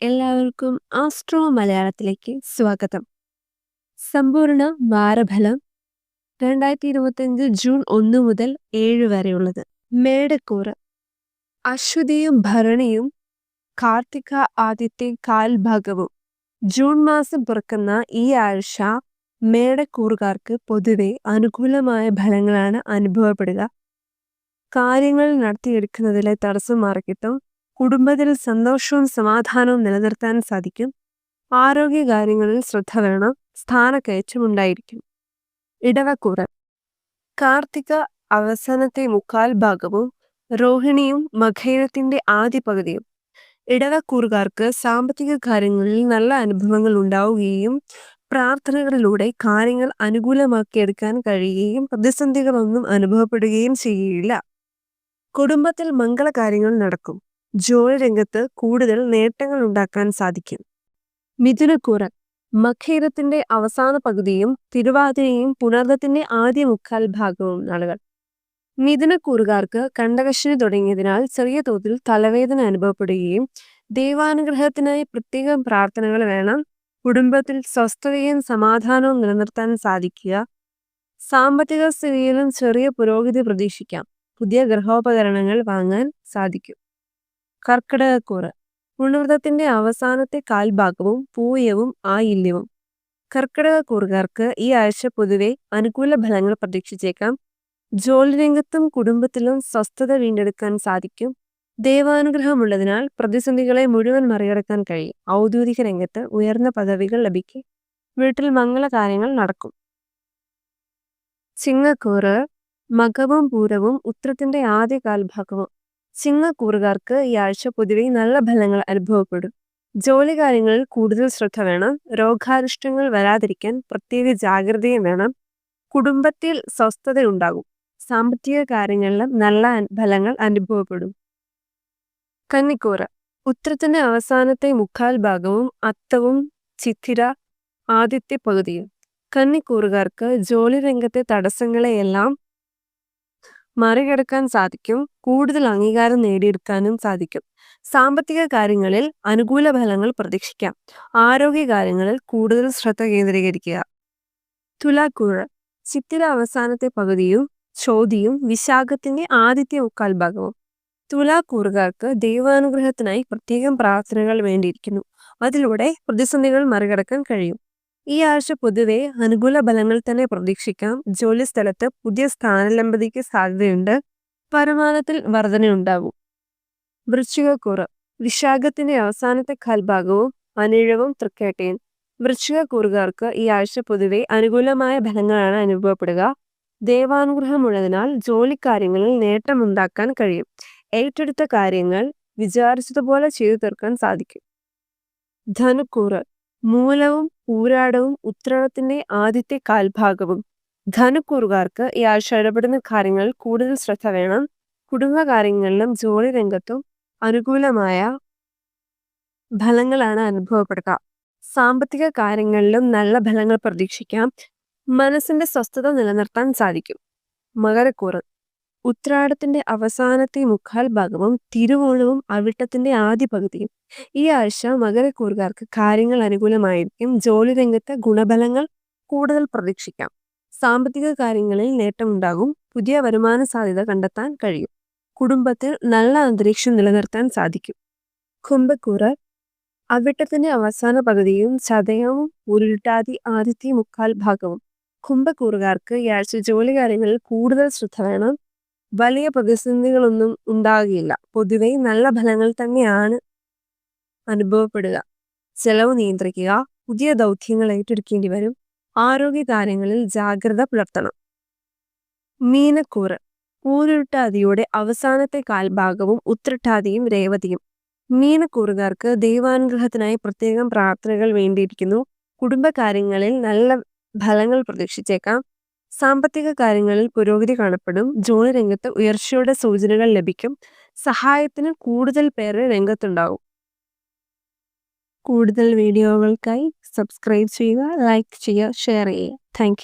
എല്ലാവർക്കും ആസ്ട്രോ മലയാളത്തിലേക്ക് സ്വാഗതം. സമ്പൂർണ വാരഫലം രണ്ടായിരത്തി ഇരുപത്തിയഞ്ച് ജൂൺ ഒന്ന് മുതൽ ഏഴ് വരെയുള്ളത്. മേടക്കൂറ്. അശ്വതിയും ഭരണിയും കാർത്തിക ആദ്യത്തെ കാൽഭാഗവും. ജൂൺ മാസം പിറക്കുന്ന ഈ ആഴ്ച മേടക്കൂറുകാർക്ക് പൊതുവെ അനുകൂലമായ ഫലങ്ങളാണ് അനുഭവപ്പെടുക. കാര്യങ്ങൾ നടത്തിയെടുക്കുന്നതിലെ തടസ്സം മാറിക്കിട്ടും കുടുംബത്തിൽ സന്തോഷവും സമാധാനവും നിലനിർത്താൻ സാധിക്കും. ആരോഗ്യകാര്യങ്ങളിൽ ശ്രദ്ധ വേണം. സ്ഥാനക്കയറ്റം ഉണ്ടായിരിക്കും. ഇടവക്കൂറ് കാർത്തിക അവസാനത്തെ മുക്കാൽ ഭാഗവും രോഹിണിയും മഖൈരത്തിന്റെ ആദ്യ പകുതിയും. ഇടവക്കൂറുകാർക്ക് സാമ്പത്തിക കാര്യങ്ങളിൽ നല്ല അനുഭവങ്ങൾ ഉണ്ടാവുകയും പ്രാർത്ഥനകളിലൂടെ കാര്യങ്ങൾ അനുകൂലമാക്കിയെടുക്കാൻ കഴിയുകയും പ്രതിസന്ധികളൊന്നും അനുഭവപ്പെടുകയും ചെയ്യുകയില്ല. കുടുംബത്തിൽ മംഗളകാര്യങ്ങൾ നടക്കും. ജോലി രംഗത്ത് കൂടുതൽ നേട്ടങ്ങൾ ഉണ്ടാക്കാൻ സാധിക്കും. മിഥുനക്കൂറൻ മഖേരത്തിന്റെ അവസാന പകുതിയും തിരുവാതിരയും പുണർദത്തിന്റെ ആദ്യ മുക്കാൽ ഭാഗവും നാളുകൾ. മിഥുനക്കൂറുകാർക്ക് കണ്ടകശിനി തുടങ്ങിയതിനാൽ ചെറിയ തോതിൽ തലവേദന അനുഭവപ്പെടുകയും ദൈവാനുഗ്രഹത്തിനായി പ്രത്യേകം പ്രാർത്ഥനകൾ വേണം കുടുംബത്തിൽ സ്വസ്ഥതയും സമാധാനവും നിലനിർത്താൻ സാധിക്കുക സാമ്പത്തിക സ്ഥിതിയിലും ചെറിയ പുരോഗതി പ്രതീക്ഷിക്കാം പുതിയ ഗൃഹോപകരണങ്ങൾ വാങ്ങാൻ സാധിക്കും. കർക്കിടകക്കൂറ്. പുണർദത്തിന്റെ അവസാനത്തെ കാൽഭാഗവും പൂയവും ആയില്യവും കർക്കിടകക്കൂറുകാർക്ക് ഈ ആഴ്ച പൊതുവെ അനുകൂല ഫലങ്ങൾ പ്രതീക്ഷിച്ചേക്കാം. ജോലി രംഗത്തും കുടുംബത്തിലും സ്വസ്ഥത വീണ്ടെടുക്കാൻ സാധിക്കും. ദൈവാനുഗ്രഹമുള്ളതിനാൽ പ്രതിസന്ധികളെ മുഴുവൻ മറികടക്കാൻ കഴിയും. ഔദ്യോഗിക രംഗത്ത് ഉയർന്ന പദവികൾ ലഭിക്കും. വീട്ടിൽ മംഗള കാര്യങ്ങൾ നടക്കും. ചിങ്ങക്കൂറ് മകവും പൂരവും ഉത്രത്തിന്റെ ആദ്യ കാൽഭാഗവും. ചിങ്ങക്കൂറുകാർക്ക് ഈ ആഴ്ച പൊതുവെ നല്ല ഫലങ്ങൾ അനുഭവപ്പെടും. ജോലി കാര്യങ്ങളിൽ കൂടുതൽ ശ്രദ്ധ വേണം. രോഗാരിഷ്ടങ്ങൾ വരാതിരിക്കാൻ പ്രത്യേക ജാഗ്രതയും വേണം. കുടുംബത്തിൽ സ്വസ്ഥതയുണ്ടാകും. സാമ്പത്തിക കാര്യങ്ങളിലും നല്ല ഫലങ്ങൾ അനുഭവപ്പെടും. കന്നിക്കൂറ്. ഉത്രത്തിന്റെ അവസാനത്തെ മുക്കാൽ ഭാഗവും അത്തവും ചിത്തിര ആദ്യത്തെ പകുതിയും. കന്നിക്കൂറുകാർക്ക് ജോലി രംഗത്തെ തടസ്സങ്ങളെയെല്ലാം മറികടക്കാൻ സാധിക്കും കൂടുതൽ അംഗീകാരം നേടിയെടുക്കാനും സാധിക്കും. സാമ്പത്തിക കാര്യങ്ങളിൽ അനുകൂല ഫലങ്ങൾ പ്രതീക്ഷിക്കാം. ആരോഗ്യ കാര്യങ്ങളിൽ കൂടുതൽ ശ്രദ്ധ കേന്ദ്രീകരിക്കുക. തുലാക്കൂഴ്. ചിത്തിര അവസാനത്തെ പകുതിയും ചോതിയും വിശാഖത്തിന്റെ ആദ്യത്തെ മുക്കാൽ ഭാഗവും. തുലാക്കൂറുകാർക്ക് ദൈവാനുഗ്രഹത്തിനായി പ്രത്യേകം പ്രാർത്ഥനകൾ വേണ്ടിയിരിക്കുന്നു. അതിലൂടെ പ്രതിസന്ധികൾ മറികടക്കാൻ കഴിയും. ഈ ആഴ്ച പൊതുവെ അനുകൂല ഫലങ്ങൾ തന്നെ പ്രതീക്ഷിക്കാം. ജോലി സ്ഥലത്ത് പുതിയ സ്ഥാനലംബതിക്ക് സാധ്യതയുണ്ട്. വരുമാനത്തിൽ വർധനയുണ്ടാകും വൃശ്ചികക്കൂറ് വിശാഖത്തിന്റെ അവസാനത്തെ കാൽഭാഗവും അനിഴവും തൃക്കേട്ടയും. വൃശ്ചികക്കൂറുകാർക്ക് ഈ ആഴ്ച പൊതുവെ അനുകൂലമായ ഫലങ്ങളാണ് അനുഭവപ്പെടുക. ദേവാനുഗ്രഹമുള്ളതിനാൽ ജോലിക്കാര്യങ്ങളിൽ നേട്ടമുണ്ടാക്കാൻ കഴിയും. ഏറ്റെടുത്ത കാര്യങ്ങൾ വിചാരിച്ചതുപോലെ ചെയ്തു തീർക്കാൻ സാധിക്കും. ധനുക്കൂറ്. മൂലവും പൂരാടവും ഉത്രാടത്തിന്റെ ആദ്യത്തെ കാൽഭാഗവും. ധനുക്കൂറുകാർക്ക് ഇയാൾ ഇടപെടുന്ന കാര്യങ്ങളിൽ കൂടുതൽ ശ്രദ്ധ വേണം. കുടുംബകാര്യങ്ങളിലും ജോലി രംഗത്തും അനുകൂലമായ ഫലങ്ങളാണ് അനുഭവപ്പെടുക. സാമ്പത്തിക കാര്യങ്ങളിലും നല്ല ഫലങ്ങൾ പ്രതീക്ഷിക്കാം. മനസ്സിന്റെ സ്വസ്ഥത നിലനിർത്താൻ സാധിക്കും. മകരക്കൂറ്. ഉത്രാടത്തിന്റെ അവസാനത്തെ മുക്കാൽ ഭാഗവും തിരുവോണവും അവിട്ടത്തിന്റെ ആദ്യ പകുതിയും. ഈ ആഴ്ച മകരക്കൂറുകാർക്ക് കാര്യങ്ങൾ അനുകൂലമായിരിക്കും. ജോലി രംഗത്തെ ഗുണഫലങ്ങൾ കൂടുതൽ പ്രതീക്ഷിക്കാം. സാമ്പത്തിക കാര്യങ്ങളിൽ നേട്ടമുണ്ടാകും. പുതിയ വരുമാന സാധ്യത കണ്ടെത്താൻ കഴിയും. കുടുംബത്തിൽ നല്ല അന്തരീക്ഷം നിലനിർത്താൻ സാധിക്കും. കുംഭക്കൂറ് അവിട്ടത്തിന്റെ അവസാന പകുതിയും ചതയവും ഉരുട്ടാതി ആദ്യത്തെ മുക്കാൽ ഭാഗവും. കുംഭക്കൂറുകാർക്ക് ഈ ആഴ്ച ജോലി കാര്യങ്ങളിൽ കൂടുതൽ ശ്രദ്ധ വേണം. വലിയ പ്രതിസന്ധികളൊന്നും ഉണ്ടാകുകയില്ല പൊതുവെ നല്ല ഫലങ്ങൾ തന്നെയാണ് അനുഭവപ്പെടുക. ചെലവ് നിയന്ത്രിക്കുക പുതിയ ദൗത്യങ്ങൾ ഏറ്റെടുക്കേണ്ടി വരും ആരോഗ്യ കാര്യങ്ങളിൽ ജാഗ്രത പുലർത്തണം. മീനക്കൂറ്. പൂരുട്ടാതിയുടെ അവസാനത്തെ കാൽഭാഗവും ഉത്രട്ടാതിയും രേവതിയും. മീനക്കൂറുകാർക്ക് ദൈവാനുഗ്രഹത്തിനായി പ്രത്യേകം പ്രാർത്ഥനകൾ വേണ്ടിയിരിക്കുന്നു. കുടുംബകാര്യങ്ങളിൽ നല്ല ഫലങ്ങൾ പ്രതീക്ഷിച്ചേക്കാം. സാമ്പത്തിക കാര്യങ്ങളിൽ പുരോഗതി കാണപ്പെടും. ജോലി രംഗത്ത് ഉയർച്ചയുടെ സൂചനകൾ ലഭിക്കും. സഹായത്തിന് കൂടുതൽ പേര് രംഗത്തുണ്ടാവും. കൂടുതൽ വീഡിയോകൾക്കായി സബ്സ്ക്രൈബ് ചെയ്യുക ലൈക്ക് ചെയ്യുക ഷെയർ ചെയ്യുക. താങ്ക്